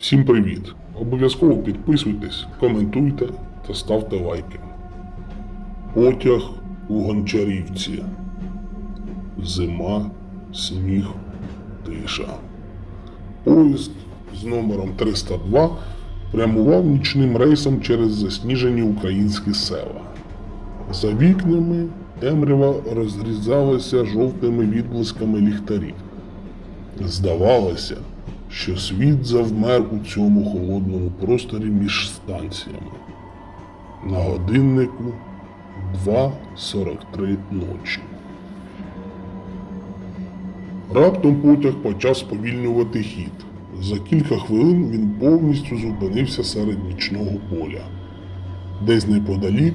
Всім привіт! Обов'язково підписуйтесь, коментуйте та ставте лайки. Потяг у Гончарівці. Зима, сніг, тиша. Поїзд з номером 302 прямував нічним рейсом через засніжені українські села. За вікнами темрява розрізалася жовтими відблисками ліхтарів. Здавалося, що світ завмер у цьому холодному просторі між станціями. На годиннику 2.43 ночі. Раптом потяг почав сповільнювати хід. За кілька хвилин він повністю зупинився серед нічного поля. Десь неподалік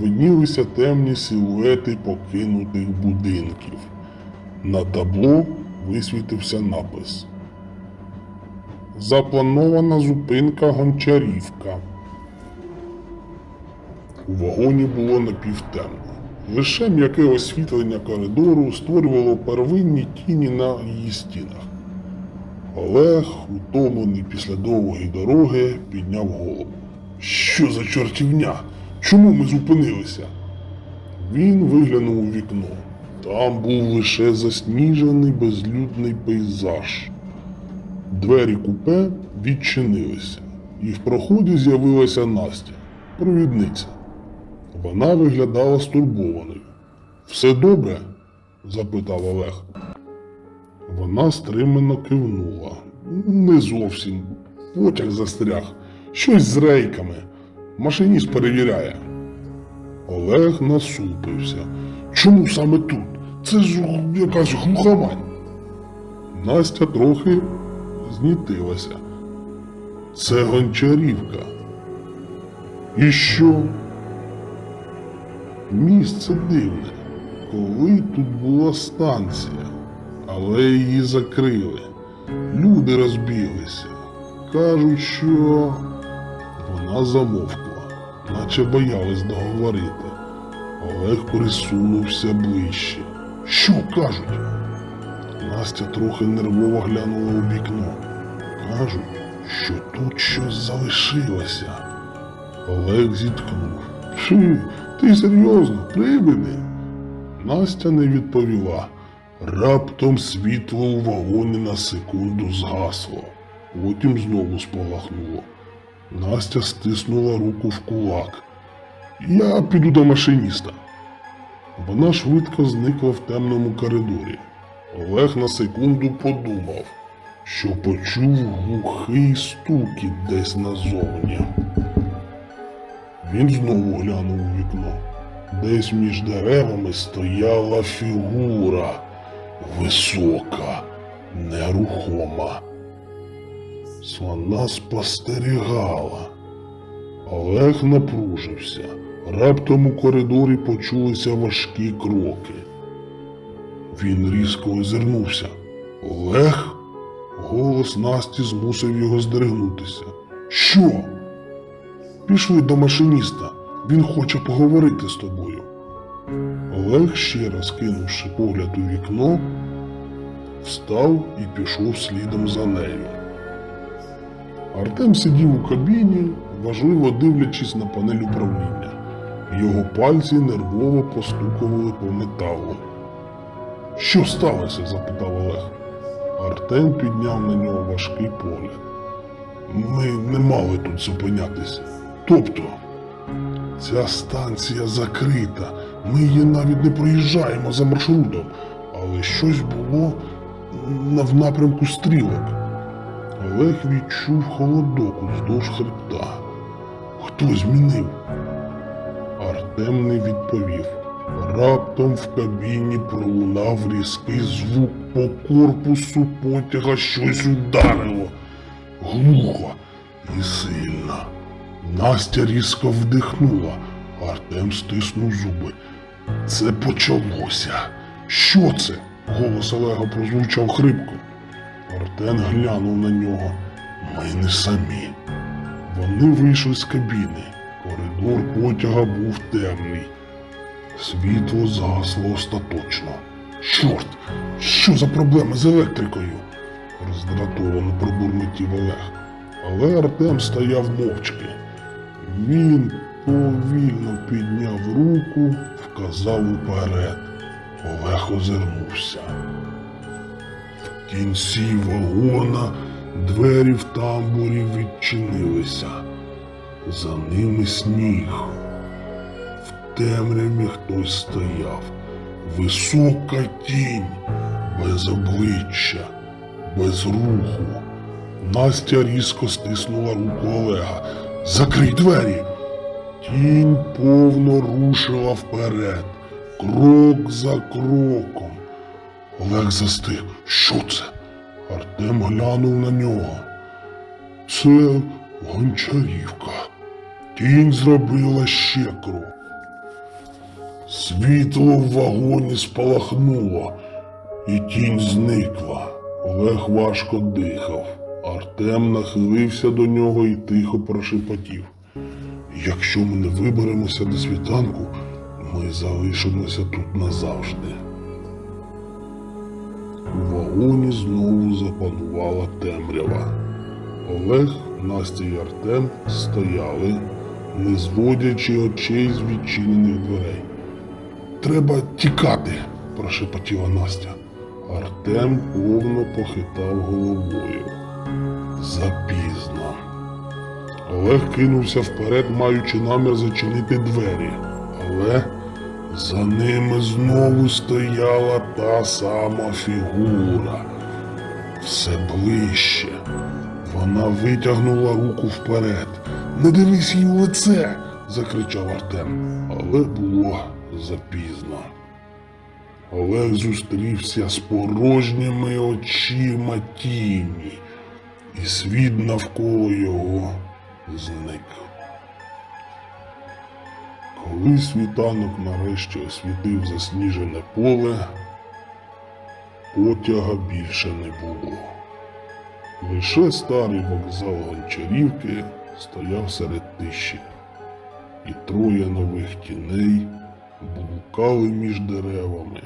виднілися темні силуети покинутих будинків. На табло висвітився напис. Запланована зупинка Гончарівка. У вагоні було напівтемно. Лише м'яке освітлення коридору створювало первинні тіні на її стінах. Олег, утомлений після довгої дороги, підняв голову. Що за чортівня? Чому ми зупинилися? Він виглянув у вікно. Там був лише засніжений безлюдний пейзаж. Двері купе відчинилися, і в проході з'явилася Настя, провідниця. Вона виглядала стурбованою. Все добре? запитав Олег. Вона стримано кивнула. Не зовсім. Потяг застряг. Щось з рейками. Машиніст перевіряє. Олег насупився. Чому саме тут? Це ж якась глухомань. Настя трохи знітилася. Це гончарівка. І що? Місце дивне. Коли тут була станція, але її закрили. Люди розбіглися. Кажуть, що вона замовкла, наче боялась договорити. Олег присунувся ближче. Що кажуть? Настя трохи нервово глянула у вікно. Кажуть, що тут щось залишилося. Олег зітхнув. Фу, ти серйозно, привиди? Настя не відповіла. Раптом світло у вагоні на секунду згасло, потім знову спалахнуло. Настя стиснула руку в кулак. Я піду до машиніста. Вона швидко зникла в темному коридорі. Олег на секунду подумав, що почув глухий стукіт десь назовні. Він знову глянув у вікно. Десь між деревами стояла фігура висока, нерухома. Вона спостерігала. Олег напружився. Раптом у коридорі почулися важкі кроки. Він різко озирнувся. Олег? Голос Насті змусив його здригнутися. Що? Пішли до машиніста. Він хоче поговорити з тобою. Олег, ще раз кинувши погляд у вікно, встав і пішов слідом за нею. Артем сидів у кабіні, важливо дивлячись на панель управління. Його пальці нервово постукували по металу. Що сталося? запитав Олег. Артем підняв на нього важкий погляд. Ми не мали тут зупинятися. Тобто, ця станція закрита. Ми її навіть не проїжджаємо за маршрутом, але щось було в напрямку стрілок. Олег відчув холодок уздовж хребта. Хто змінив? Артем не відповів. Раптом в кабіні пролунав різкий звук по корпусу потяга щось ударило. Глухо і сильно. Настя різко вдихнула. Артем стиснув зуби. Це почалося. Що це? Голос Олега прозвучав хрипко. Артем глянув на нього. Ми не самі. Вони вийшли з кабіни. Коридор потяга був темний. Світло згасло остаточно. Чорт, що за проблема з електрикою? роздратовано пробурмотів Олег. Але Артем стояв мовчки. Він повільно підняв руку, вказав уперед. Олег озирнувся. В кінці вагона двері в тамбурі відчинилися. За ними сніг. Темряві хтось стояв. Висока тінь, без обличчя, без руху. Настя різко стиснула руку Олега. Закрий двері. Тінь повно рушила вперед, крок за кроком. Олег застиг. Що це? Артем глянув на нього. Це гончарівка. Тінь зробила ще крок. Світло в вагоні спалахнуло, і тінь зникла. Олег важко дихав. Артем нахилився до нього і тихо прошепотів. Якщо ми не виберемося до світанку, ми залишимося тут назавжди. У вагоні знову запанувала темрява. Олег, Настя і Артем стояли, не зводячи очей з відчинених дверей. Треба тікати, прошепотіла Настя. Артем повно похитав головою. Запізно. Олег кинувся вперед, маючи намір зачинити двері, але за ними знову стояла та сама фігура. Все ближче. Вона витягнула руку вперед. Не дивись їй у лице. закричав Артем. Але було запізно. Олег зустрівся з порожніми очима тіні, і світ навколо його зник. Коли світанок нарешті освітив засніжене поле, потяга більше не було. Лише старий вокзал Гончарівки стояв серед тиші, і троє нових тіней блукали між деревами,